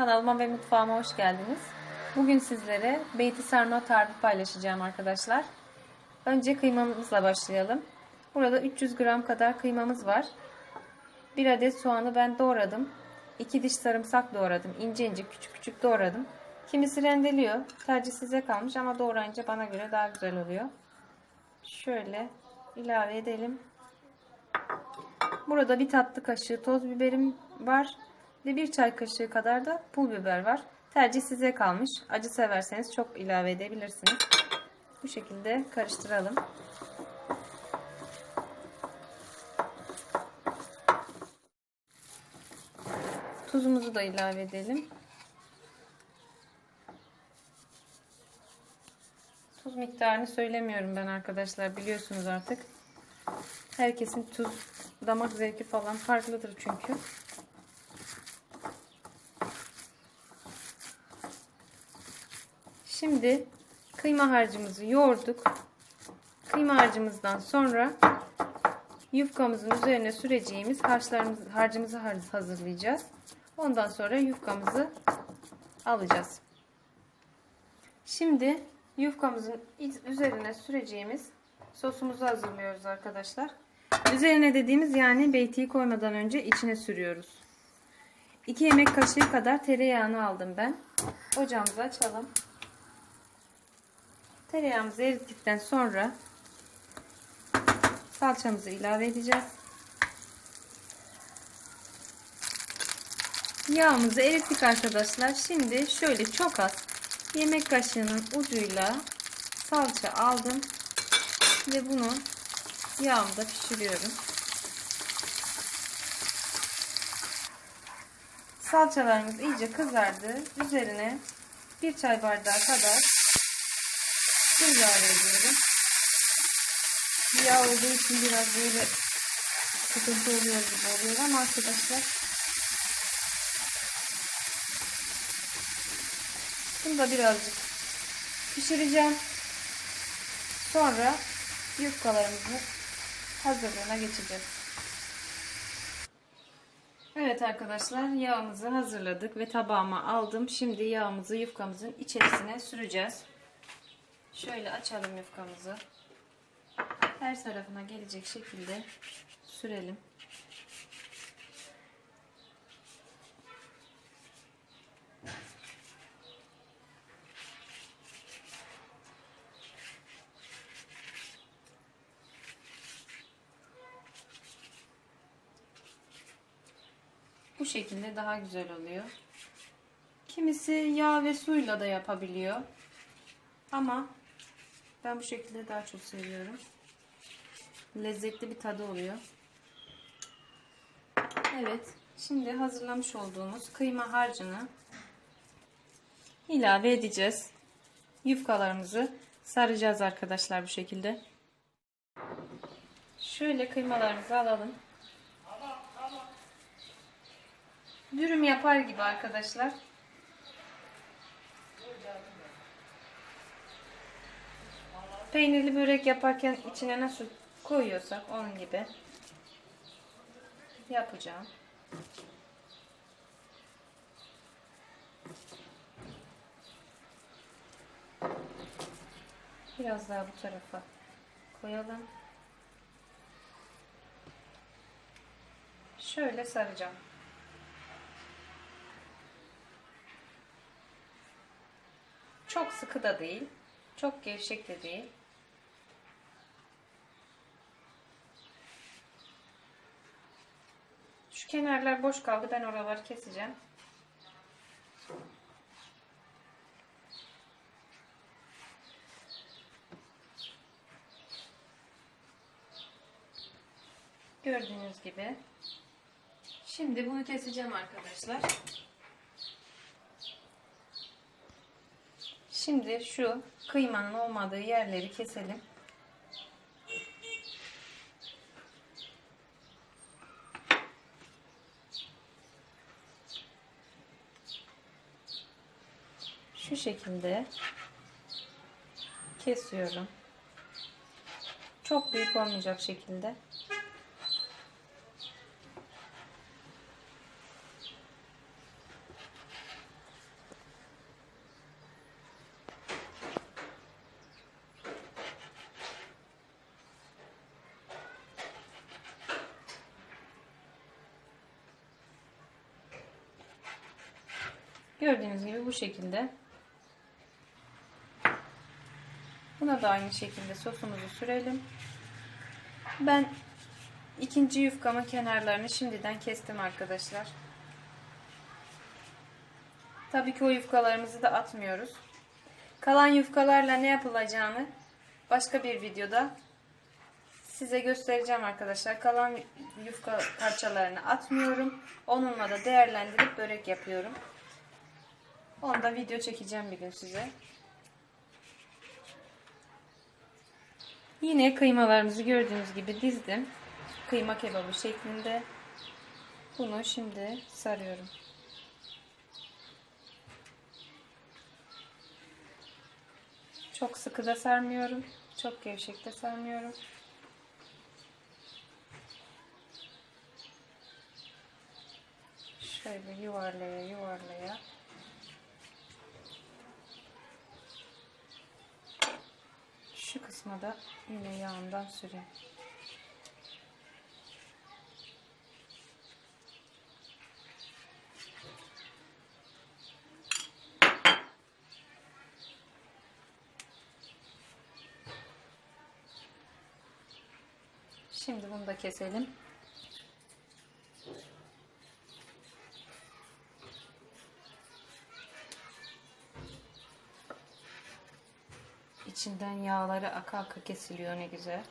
Kanalıma ve mutfağıma hoş geldiniz. Bugün sizlere beyti sarma tarifi paylaşacağım arkadaşlar. Önce kıymamızla başlayalım. Burada 300 gram kadar kıymamız var. Bir adet soğanı ben doğradım. 2 diş sarımsak doğradım. İnce ince küçük küçük doğradım. Kimisi rendeliyor. Tercih size kalmış ama doğrayınca bana göre daha güzel oluyor. Şöyle ilave edelim. Burada bir tatlı kaşığı toz biberim var ve bir çay kaşığı kadar da pul biber var. Tercih size kalmış. Acı severseniz çok ilave edebilirsiniz. Bu şekilde karıştıralım. Tuzumuzu da ilave edelim. Tuz miktarını söylemiyorum ben arkadaşlar biliyorsunuz artık. Herkesin tuz damak zevki falan farklıdır çünkü. Şimdi kıyma harcımızı yoğurduk. Kıyma harcımızdan sonra yufkamızın üzerine süreceğimiz harçlarımız, harcımızı hazırlayacağız. Ondan sonra yufkamızı alacağız. Şimdi yufkamızın üzerine süreceğimiz sosumuzu hazırlıyoruz arkadaşlar. Üzerine dediğimiz yani beytiyi koymadan önce içine sürüyoruz. 2 yemek kaşığı kadar tereyağını aldım ben. Ocağımızı açalım. Tereyağımızı erittikten sonra salçamızı ilave edeceğiz. Yağımızı erittik arkadaşlar. Şimdi şöyle çok az yemek kaşığının ucuyla salça aldım ve bunu yağımda pişiriyorum. Salçalarımız iyice kızardı. Üzerine bir çay bardağı kadar su ilave ediyorum. Yağ olduğu için biraz böyle sıkıntı oluyor gibi oluyor ama arkadaşlar bunu da birazcık pişireceğim. Sonra yufkalarımızı hazırlığına geçeceğiz. Evet arkadaşlar yağımızı hazırladık ve tabağıma aldım. Şimdi yağımızı yufkamızın içerisine süreceğiz. Şöyle açalım yufkamızı. Her tarafına gelecek şekilde sürelim. Bu şekilde daha güzel oluyor. Kimisi yağ ve suyla da yapabiliyor. Ama ben bu şekilde daha çok seviyorum. Lezzetli bir tadı oluyor. Evet. Şimdi hazırlamış olduğumuz kıyma harcını ilave edeceğiz. Yufkalarımızı saracağız arkadaşlar bu şekilde. Şöyle kıymalarımızı alalım. Dürüm yapar gibi arkadaşlar. Peynirli börek yaparken içine nasıl koyuyorsak onun gibi yapacağım. Biraz daha bu tarafa koyalım. Şöyle saracağım. Çok sıkı da değil. Çok gevşek de değil. Kenarlar boş kaldı. Ben oraları keseceğim. Gördüğünüz gibi. Şimdi bunu keseceğim arkadaşlar. Şimdi şu kıymanın olmadığı yerleri keselim. şu şekilde kesiyorum. Çok büyük olmayacak şekilde. Gördüğünüz gibi bu şekilde Da aynı şekilde sosumuzu sürelim. Ben ikinci yufkamın kenarlarını şimdiden kestim arkadaşlar. Tabii ki o yufkalarımızı da atmıyoruz. Kalan yufkalarla ne yapılacağını başka bir videoda size göstereceğim arkadaşlar. Kalan yufka parçalarını atmıyorum. Onunla da değerlendirip börek yapıyorum. Onu da video çekeceğim bir gün size. Yine kıymalarımızı gördüğünüz gibi dizdim. Kıyma kebabı şeklinde. Bunu şimdi sarıyorum. Çok sıkı da sarmıyorum. Çok gevşek de sarmıyorum. Şöyle yuvarlaya yuvarlaya. Şu kısma da yine yağından süreyim. Şimdi bunu da keselim. İçinden yağları aka aka kesiliyor ne güzel.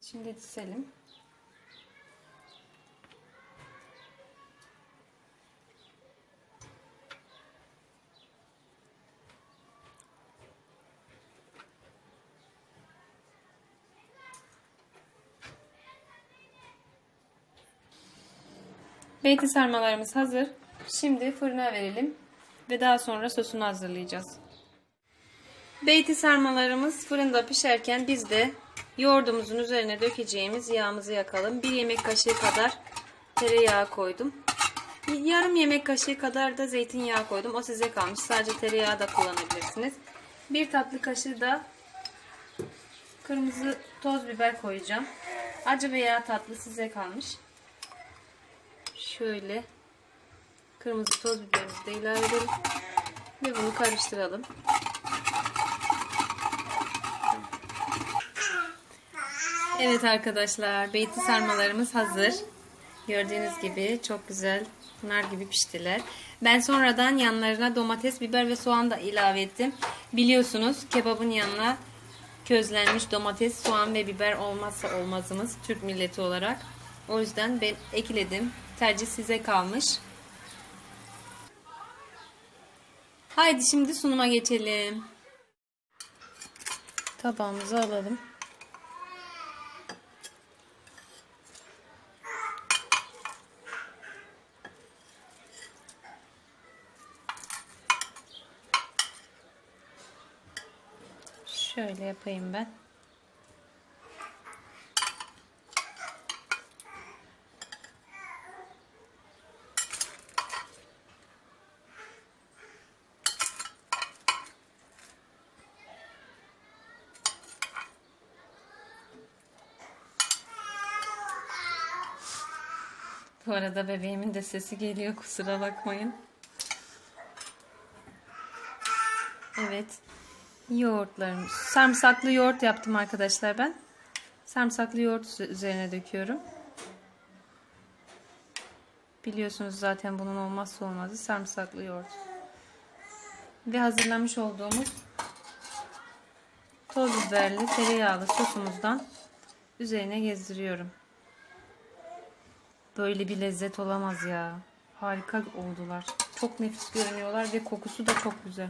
Şimdi dizelim. Beyti sarmalarımız hazır. Şimdi fırına verelim ve daha sonra sosunu hazırlayacağız. Beyti sarmalarımız fırında pişerken biz de yoğurdumuzun üzerine dökeceğimiz yağımızı yakalım. Bir yemek kaşığı kadar tereyağı koydum. Yarım yemek kaşığı kadar da zeytinyağı koydum. O size kalmış. Sadece tereyağı da kullanabilirsiniz. Bir tatlı kaşığı da kırmızı toz biber koyacağım. Acı veya tatlı size kalmış. Şöyle kırmızı toz biberimizi de ilave edelim. Ve bunu karıştıralım. Evet arkadaşlar, beyti sarmalarımız hazır. Gördüğünüz gibi çok güzel, nar gibi piştiler. Ben sonradan yanlarına domates, biber ve soğan da ilave ettim. Biliyorsunuz kebabın yanına közlenmiş domates, soğan ve biber olmazsa olmazımız Türk milleti olarak. O yüzden ben ekledim. Tercih size kalmış. Haydi şimdi sunuma geçelim. Tabağımızı alalım. Şöyle yapayım ben. Bu arada bebeğimin de sesi geliyor kusura bakmayın. Evet. Yoğurtlarım. Sarımsaklı yoğurt yaptım arkadaşlar ben. Sarımsaklı yoğurt üzerine döküyorum. Biliyorsunuz zaten bunun olmazsa olmazı sarımsaklı yoğurt. Ve hazırlamış olduğumuz toz biberli tereyağlı sosumuzdan üzerine gezdiriyorum. Böyle bir lezzet olamaz ya. Harika oldular. Çok nefis görünüyorlar ve kokusu da çok güzel.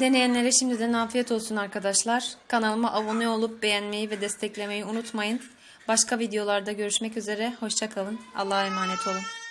Deneyenlere şimdiden afiyet olsun arkadaşlar. Kanalıma abone olup beğenmeyi ve desteklemeyi unutmayın. Başka videolarda görüşmek üzere. Hoşçakalın. Allah'a emanet olun.